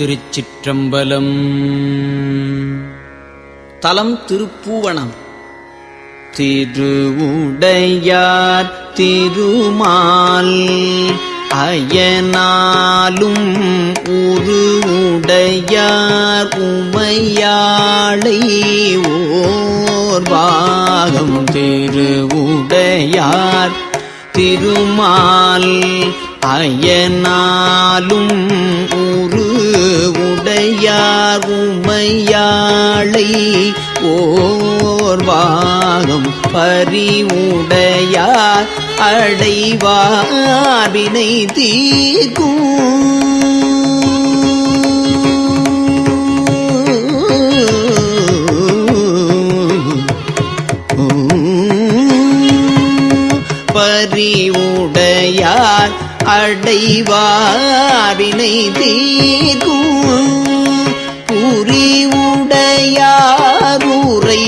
திருச்சிற்றம்பலம். தலம் திருப்பூவனம். திருவுடையார் திருமால் அயனாலும் உருவுடையார் உமையாளை ஓர் பாகம். திருவுடையார் திருமால் அயனாலும் உரு உடையார் உமையாளை ஓர்வாகம் பறிவுடையார் அடைவாரினை தீக்கும் அடைவாரினை தீர்க்கும் புரிவுடையாரூரை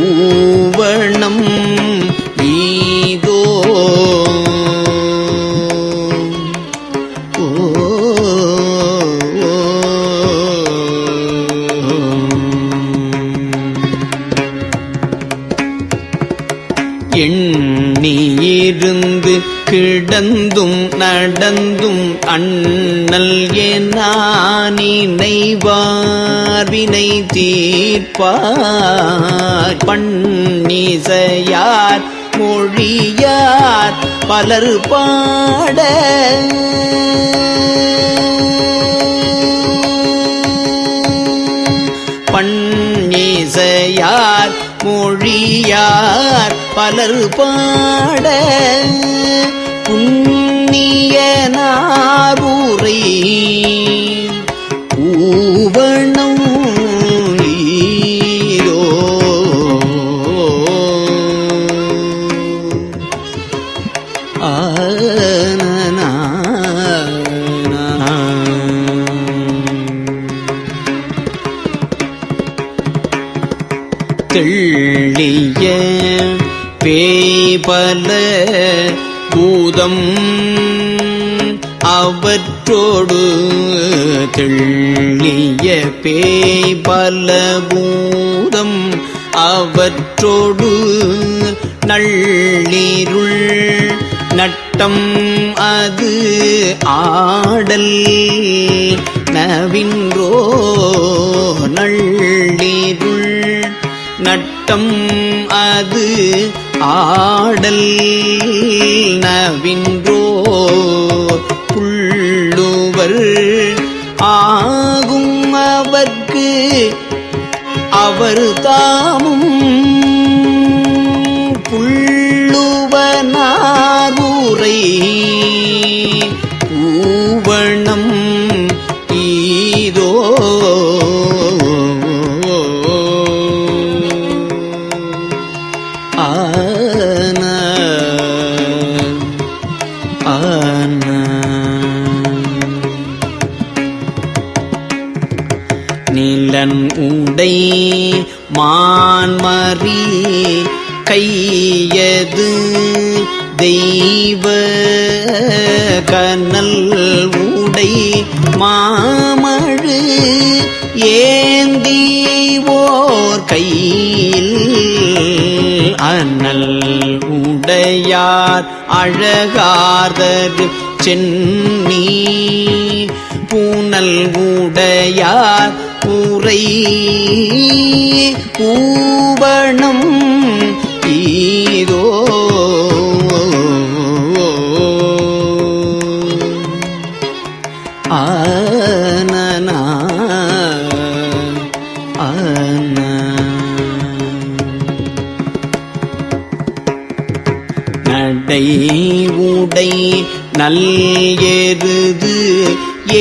ஊ கிடந்தும் நடந்தும் அண்ணல் எனினைவார்வினை தீர்ப்பார். பண்ணிசையார் மொழியார் பலர் பாட. பண்ணிசையார் மொழியார் பலர் பாட. அல்ல பூதம் அவற்றோடு தெள்ளிய பேபல பூதம் அவற்றோடு நள்ளிருள் நட்டம் அது ஆடல் நவின்றோ நள்ளிருள் நட்டம் அது ஆடல் நவின்றோ புள்ளுவர் ஆகும் அவர்க்கு அவர் தாமும் நீலன் உடை மான்மறி கையது தெய்வ கனல் உடை மாமழு ஏந்தி ஓர் கையில் அனல் உடையா அழகார்தது சென்னி பூனல் உடையார் கூரை பூவணம் ஈதோ நல் எருது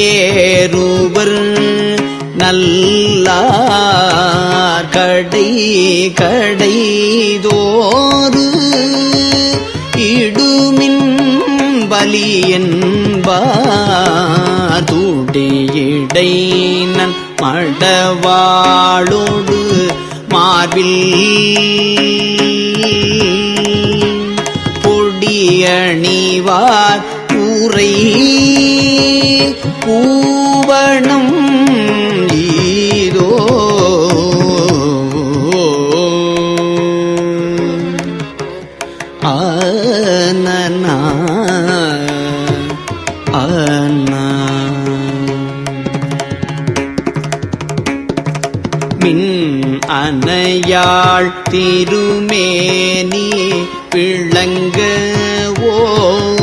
ஏறுவர் நல்லார் கடை கடை தோறு இடுமின் பலி என்பார் துடியடை நன் மடவாளோடு மார்பில் பொடியணி கூரை பூவணம் ஈரோ. ஆனனா ஆனா. மின் அனையாள் திருமேனி பிளங்க ஓ.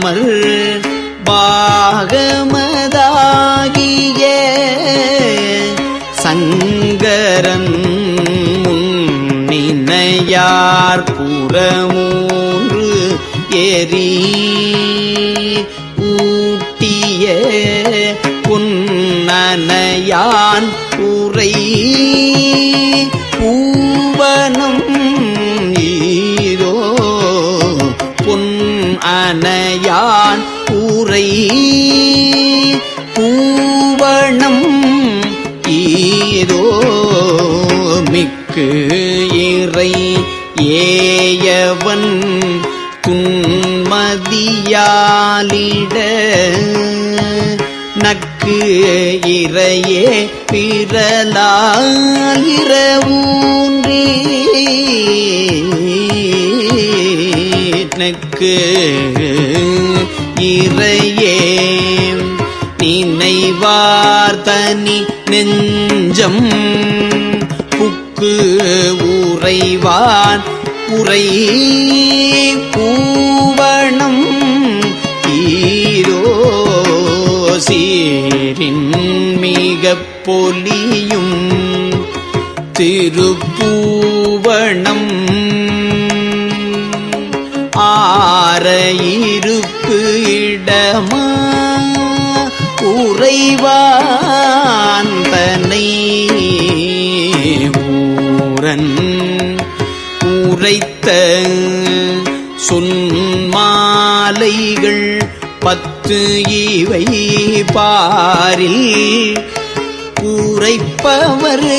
அமர் பாகமதாகிய சங்கரன் முன்னினையார் புறமூன்று எரி ஊட்டிய புன்னனையான் உரை உரை பூவணம் ஈரோ மிக்கு இறை ஏயவன் துன்மதியாலிட நக்கு இறையே பிறலாலிரவூன்றே நக்கு இறையே. நினைவார் தனி நெஞ்சம் புக்கு உறைவான் உரை பூவணம் ஈரோ சீரின் மிக பொலியும் திருப்பூவணம் ஆர இருப்பு இடமா உறைவான் ஊரன் உரைத்த சொன்மாலைகள் பத்து இவை பாரில் கூரைப்பவர்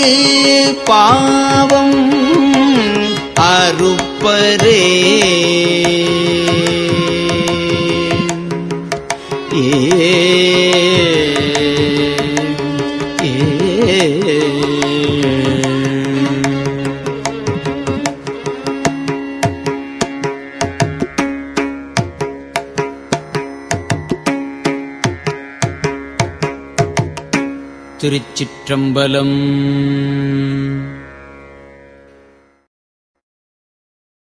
பாவம் அறுப்பரே. திருச்சிற்றம்பலம்